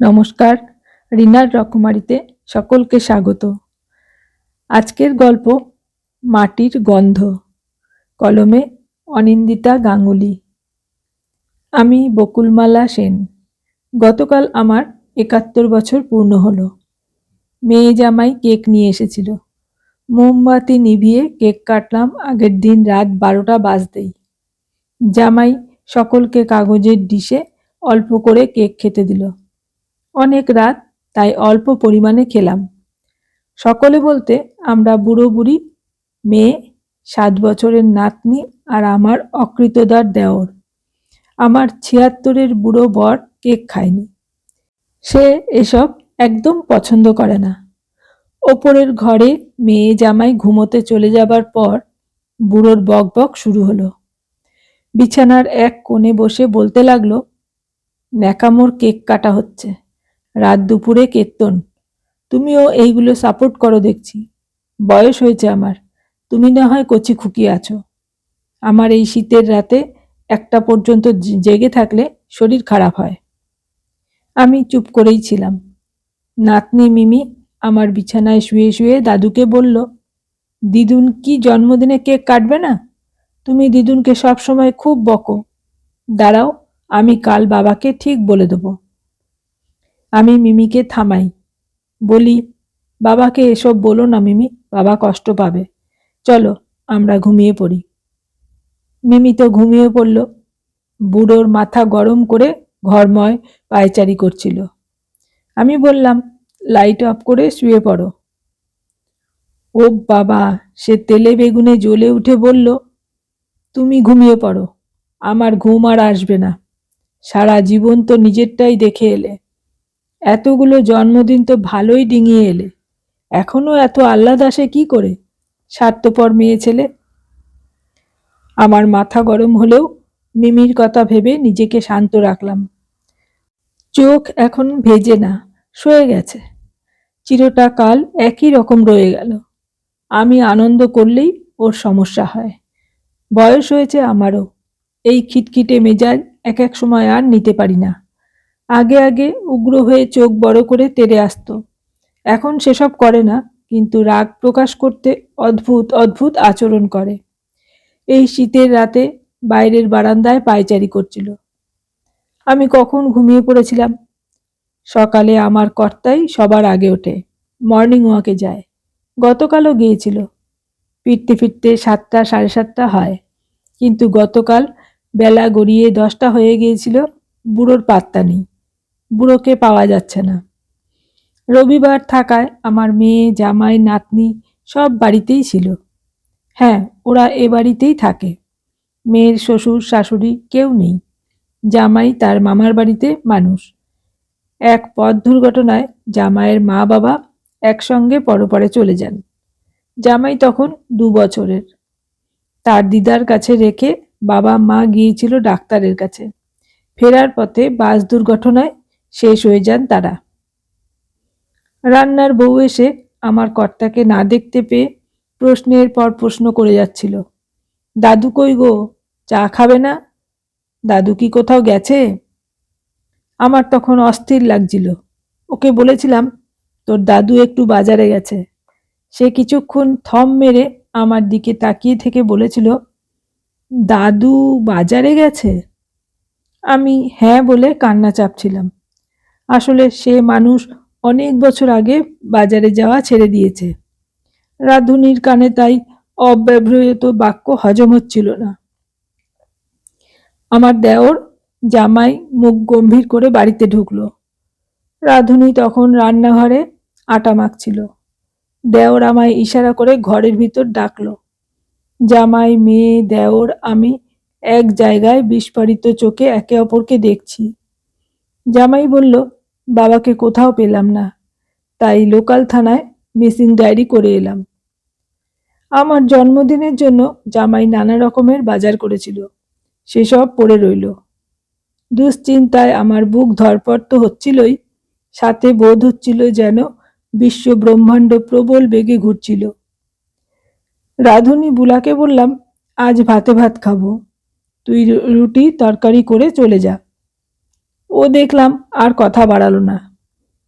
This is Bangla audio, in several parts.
নমস্কার, রিনার রকমারিতে সকলকে স্বাগত। আজকের গল্প, মাটির গন্ধ, কলমে অনিন্দিতা গাঙ্গুলি। আমি বকুলমালা সেন। গতকাল আমার একাত্তর বছর পূর্ণ হলো। মেয়ে জামাই কেক নিয়ে এসেছিল। মোমবাতি নিভিয়ে কেক কাটলাম আগের দিন রাত বারোটা বাজতেই। জামাই সকলকে কাগজের ডিশে অল্প করে কেক খেতে দিল। অনেক রাত, তাই অল্প পরিমাণে খেলাম। সকলে বলতে, আমরা বুড়ো বুড়ি, মেয়ে, সাত বছরের নাতনি আর আমার অকৃতদার দেওর। আমার ছিয়াত্তরের বুড়ো বর কেক খায়নি। সে এসব একদম পছন্দ করে না। ওপরের ঘরে মেয়ে জামাই ঘুমোতে চলে যাবার পর বুড়োর বক বক শুরু হলো। বিছানার এক কোণে বসে বলতে লাগল, ন্যাকামোর কেক কাটা হচ্ছে। রাত দুপুরে কীর্তন তুমিও এইগুলো সাপোর্ট করো দেখছি। বয়স হয়েছে আমার। তুমি না হয় কচি খুকি আছো। আমার এই শীতের রাতে একটা পর্যন্ত জেগে থাকলে শরীর খারাপ হয়। আমি চুপ করেই ছিলাম। নাতনি মিমি আমার বিছানায় শুয়ে শুয়ে দাদুকে বলল, দিদুন কি জন্মদিনে কেক কাটবে না? তুমি দিদুনকে সবসময় খুব বকো। দাঁড়াও, আমি কাল বাবাকে ঠিক বলে দেবো। আমি মিমিকে থামাই। বলি, বাবাকে এসব বলো না মিমি, বাবা কষ্ট পাবে। চলো, আমরা ঘুমিয়ে পড়ি। মিমি তো ঘুমিয়ে পড়ল। বুড়োর মাথা গরম করে ঘরময় পায়চারি করছিল। আমি বললাম লাইট অফ করে শুয়ে পড়ো। ও বাবা, সে তেলে বেগুনে জ্বলে উঠে বলল, তুমি ঘুমিয়ে পড়ো, আমার ঘুম আর আসবে না। সারা জীবন তো নিজেরটাই দেখে এলে। এতগুলো জন্মদিন তো ভালোই ডিঙিয়ে এলে। এখনও এত আহ্লাদ আসে কি করে? স্বার্থপর মেয়ে ছেলে। আমার মাথা গরম হলেও মিমির কথা ভেবে নিজেকে শান্ত রাখলাম। চোখ এখন ভেজে না সয়ে গেছে। চিরটা কাল একই রকম রয়ে গেল। আমি আনন্দ করলেই ওর সমস্যা হয়। বয়স হয়েছে আমারও। এই খিটখিটে মেজাজ এক এক সময় আর নিতে পারি না। আগে আগে উগ্র হয়ে চোখ বড় করে তেড়ে আসতো। এখন সেসব করে না, কিন্তু রাগ প্রকাশ করতে অদ্ভুত অদ্ভুত আচরণ করে। এই শীতের রাতে বাইরের বারান্দায় পায়চারি করছিল। আমি কখন ঘুমিয়ে পড়েছিলাম? সকালে আমার কর্তাই সবার আগে ওঠে, মর্নিং ওয়াকে যায়। গতকালও গিয়েছিল। ফিরতে ফিরতে সাতটা, সাড়ে সাতটা হয়। কিন্তু গতকাল বেলা গড়িয়ে দশটা হয়ে গিয়েছিল, বুড়োর পাত্তা নেই। বুড়োকে পাওয়া যাচ্ছে না। রবিবার থাকায় আমার মেয়ে, জামাই, নাতনি সব বাড়িতেই ছিল। হ্যাঁ ওরা এ বাড়িতেই থাকে। মেয়ের শ্বশুর, শাশুড়ি কেউ নেই। জামাই তার মামার বাড়িতে মানুষ। এক পথ দুর্ঘটনায় জামাইয়ের মা বাবা একসঙ্গে পরপরে চলে যান। জামাই তখন দু বছরের। তার দিদার কাছে রেখে বাবা মা গিয়েছিল ডাক্তারের কাছে। ফেরার পথে বাস দুর্ঘটনায় শেষ হয়ে যান তারা। রান্নার বউ এসে আমার কর্তাকে না দেখতে পেয়ে প্রশ্নের পর প্রশ্ন করে যাচ্ছিল, দাদু কই গো, চা খাবে না? দাদু কি কোথাও গেছে? আমার তখন অস্থির লাগছিল। ওকে বলেছিলাম, তোর দাদু একটু বাজারে গেছে। সে কিছুক্ষণ থম মেরে আমার দিকে তাকিয়ে থেকে বলেছিল, দাদু বাজারে গেছে? আমি হ্যাঁ বলে কান্না চাপছিলাম। আসলে সে মানুষ অনেক বছর আগে বাজারে যাওয়া ছেড়ে দিয়েছে। রাধুনির কানে তাই অব্যবহৃত বাক্য হজম হচ্ছিল না। আমার দেওর জামাই মুখ গম্ভীর করে বাড়িতে ঢুকলো। রাধুনি তখন রান্নাঘরে আটা মাখছিল। দেওর আমায় ইশারা করে ঘরের ভিতর ডাকলো। জামাই, মেয়ে, দেওর, আমি এক জায়গায় বিস্ফারিত চোখে একে অপরকে দেখছি। জামাই বলল বাবাকে কোথাও পেলাম না। তাই লোকাল থানায় মিসিং ডায়েরি করে এলাম। আমার জন্মদিনের জন্য জামাই নানা রকমের বাজার করেছিল। সেসব পড়ে রইল। দুশ্চিন্তায় আমার বুক ধরপড় তো হচ্ছিলই, সাথে বোধ হচ্ছিল যেন বিশ্ব ব্রহ্মাণ্ড প্রবল বেগে ঘুরছিল। রাধুনি বুলাকে বললাম, আজ ভাতে ভাত খাব। তুই রুটি তরকারি করে চলে যা। ও দেখলাম আর কথা বাড়ালো না।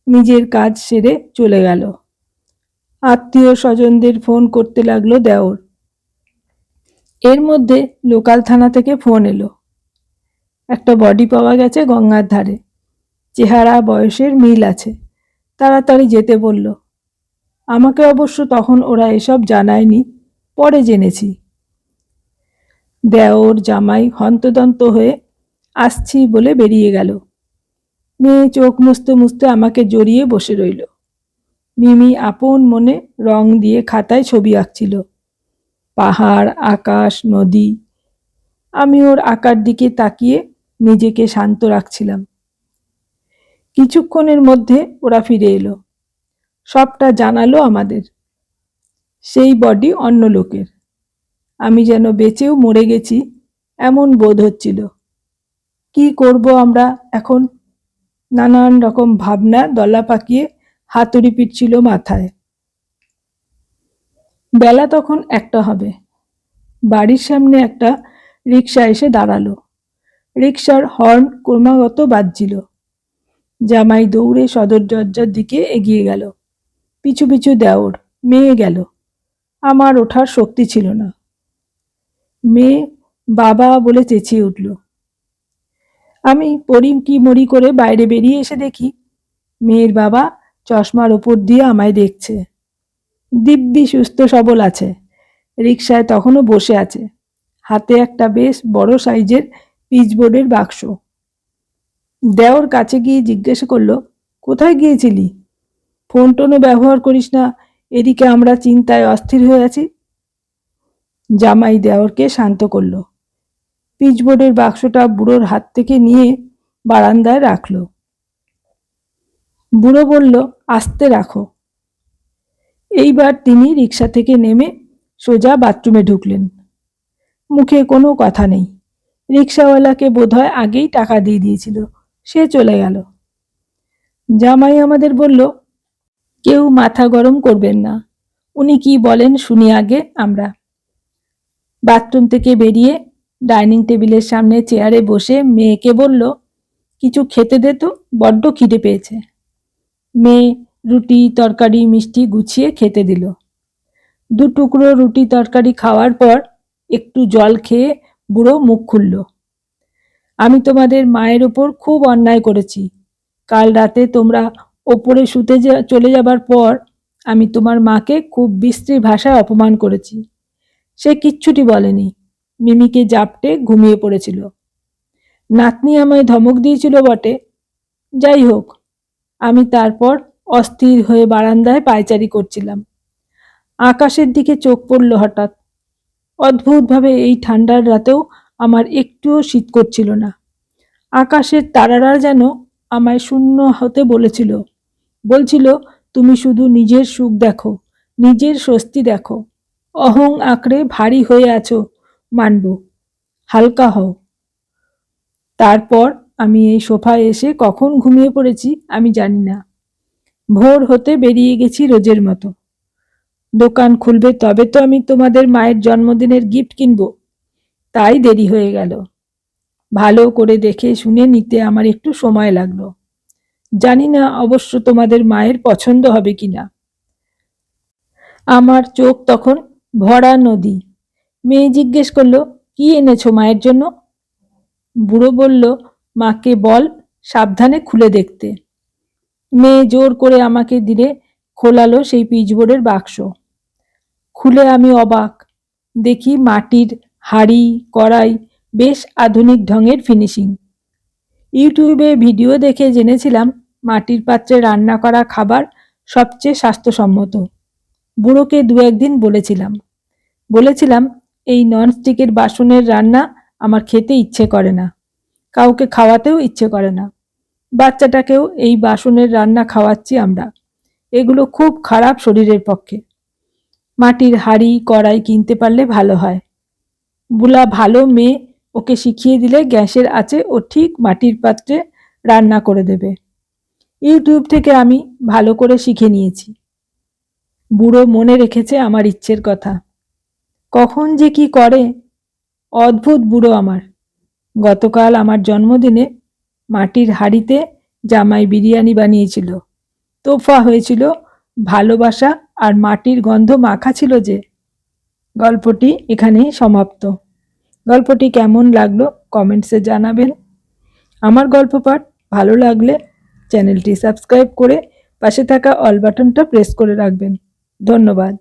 নিজের কাজ সেরে চলে গেল। আত্মীয় স্বজনদের ফোন করতে লাগল দেওর। এর মধ্যে লোকাল থানা থেকে ফোন এলো। একটা বডি পাওয়া গেছে গঙ্গার ধারে। চেহারা, বয়সের মিল আছে। তাড়াতাড়ি যেতে বলল। আমাকে অবশ্য তখন ওরা এসব জানায়নি, পরে জেনেছি। দেওর জামাই হন্তদন্ত হয়ে, আসছি বলে বেরিয়ে গেল। মেয়ে চোখ মুছতে মুছতে আমাকে জড়িয়ে বসে রইল। মিমি আপন মনে রং দিয়ে খাতায় ছবি আঁকছিল। পাহাড়, আকাশ, নদী। আমি ওর আঁকার দিকে তাকিয়ে নিজেকে শান্ত রাখছিলাম। কিছুক্ষণের মধ্যে ওরা ফিরে এলো। সবটা জানালো আমাদের। সেই বডি অন্য লোকের। আমি যেন বেঁচেও মরে গেছি, এমন বোধ হচ্ছিল। কি করব আমরা এখন? নানান রকম ভাবনা দলা পাকিয়ে হাতুড়ি পিটছিল মাথায়। বেলা তখন একটা হবে। বাড়ির সামনে একটা রিক্সা এসে দাঁড়াল। রিক্সার হর্ন ক্রমাগত বাজছিল। জামাই দৌড়ে সদর দরজার দিকে এগিয়ে গেল। পিছু পিছু দেওর, মেয়ে গেল। আমার ওঠার শক্তি ছিল না। মেয়ে বাবা বলে চেঁচিয়ে উঠল। আমি পরি কি মরি করে বাইরে বেরিয়ে এসে দেখি মেয়ের বাবা চশমার ওপর দিয়ে আমায় দেখছে। দিব্যি, সুস্থ, সবল আছে। রিকশায় তখনও বসে আছে। হাতে একটা বেশ বড় সাইজের পিচবোর্ডের বাক্স। দেওর কাছে গিয়ে জিজ্ঞেস করল, কোথায় গিয়েছিলি? ফোন টোনও ব্যবহার করিস না। এদিকে আমরা চিন্তায় অস্থির হয়ে আছি? জামাই দেওরকে শান্ত করল। পিচবোর্ডের বাক্সটা বুড়োর হাত থেকে নিয়ে বারান্দায় রাখল। বুড়ো বলল, আস্তে রাখো। এইবার তিনি রিক্সা থেকে নেমে সোজা বাথরুমে ঢুকলেন। মুখে কোনো কথা নেই। রিক্সাওয়ালাকে বোধহয় আগেই টাকা দিয়ে দিয়েছিল। সে চলে গেল। জামাই আমাদের বলল, কেউ মাথা গরম করবেন না। উনি কি বলেন শুনি আগে আমরা। বাথরুম থেকে বেরিয়ে ডাইনিং টেবিলের সামনে চেয়ারে বসে মেয়েকে বলল, কিছু খেতে দে তো, বড্ড খিদে পেয়েছে। মেয়ে রুটি, তরকারি, মিষ্টি গুছিয়ে খেতে দিল। দু টুকরো রুটি, তরকারি খাওয়ার পর একটু জল খেয়ে বুড়ো মুখ খুলল। আমি তোমাদের মায়ের ওপর খুব অন্যায় করেছি। কাল রাতে তোমরা ওপরে শুতে চলে যাবার পর আমি তোমার মাকে খুব বিশ্রী ভাষায় অপমান করেছি। সে কিচ্ছুটি বলেনি। মিমিকে জাপটে ঘুমিয়ে পড়েছিল। নাতনি আমায় ধমক দিয়েছিল বটে, যাই হোক, আমি তারপর অস্থির হয়ে বারান্দায় পায়চারি করছিলাম। আকাশের দিকে চোখ পড়ল হঠাৎ। অদ্ভুতভাবে এই ঠান্ডার রাতেও আমার একটুও শীত করছিল না। আকাশের তারারা যেন আমায় শূন্য হতে বলেছিল। বলছিল, তুমি শুধু নিজের সুখ দেখো, নিজের স্বস্তি দেখো। অহং আঁকড়ে ভারী হয়ে আছো মানব। হালকা হও। তারপর আমি এই সোফায় এসে কখন ঘুমিয়ে পড়েছি আমি জানি না। ভোর হতে বেরিয়ে গেছি রোজের মতো। দোকান খুলবে তবে তো আমি তোমাদের মায়ের জন্মদিনের গিফট কিনবো। তাই দেরি হয়ে গেল। ভালো করে দেখে শুনে নিতে আমার একটু সময় লাগল। জানি না অবশ্য তোমাদের মায়ের পছন্দ হবে কিনা। আমার চোখ তখন ভরা নদী। মেয়ে জিজ্ঞেস করল, কি এনেছো মায়ের জন্য? বুড়ো বলল, মাকে বল সাবধানে খুলে দেখতে। মেয়ে জোর করে আমাকে দিলে খোলালো সেই পিচবোর্ডের বাক্স। খুলে আমি অবাক। দেখি মাটির হাড়ি, কড়াই বেশ আধুনিক ঢঙের ফিনিশিং ইউটিউবে ভিডিও দেখে জেনেছিলাম মাটির পাত্রে রান্না করা খাবার সবচেয়ে স্বাস্থ্যসম্মত। বুড়োকে দু একদিন বলেছিলাম। বলেছিলাম এই ননস্টিকের বাসনের রান্না আমার খেতে ইচ্ছে করে না। কাউকে খাওয়াতেও ইচ্ছে করে না। বাচ্চাটাকেও এই বাসনের রান্না খাওয়াচ্ছি আমরা। এগুলো খুব খারাপ শরীরের পক্ষে। মাটির হাঁড়ি, কড়াই কিনতে পারলে ভালো হয়। বুলা ভালো মেয়ে, ওকে শিখিয়ে দিলে গ্যাসের আছে ও ঠিক মাটির পাত্রে রান্না করে দেবে। ইউটিউব থেকে আমি ভালো করে শিখে নিয়েছি। বুড়ো মনে রেখেছে আমার ইচ্ছের কথা। কখন যে কি করে, অদ্ভুত বুড়ো আমার। গতকাল আমার জন্মদিনে মাটির হাঁড়িতে জামাই বিরিয়ানি বানিয়েছিল। তোফা হয়েছিল, ভালোবাসা আর মাটির গন্ধ মাখা ছিল যে। গল্পটি এখানেই সমাপ্ত। গল্পটি কেমন লাগল কমেন্টসে জানাবেন। আমার গল্প পাঠ ভালো লাগলে চ্যানেলটি সাবস্ক্রাইব করে পাশে থাকা অল বাটনটা প্রেস করে রাখবেন। ধন্যবাদ।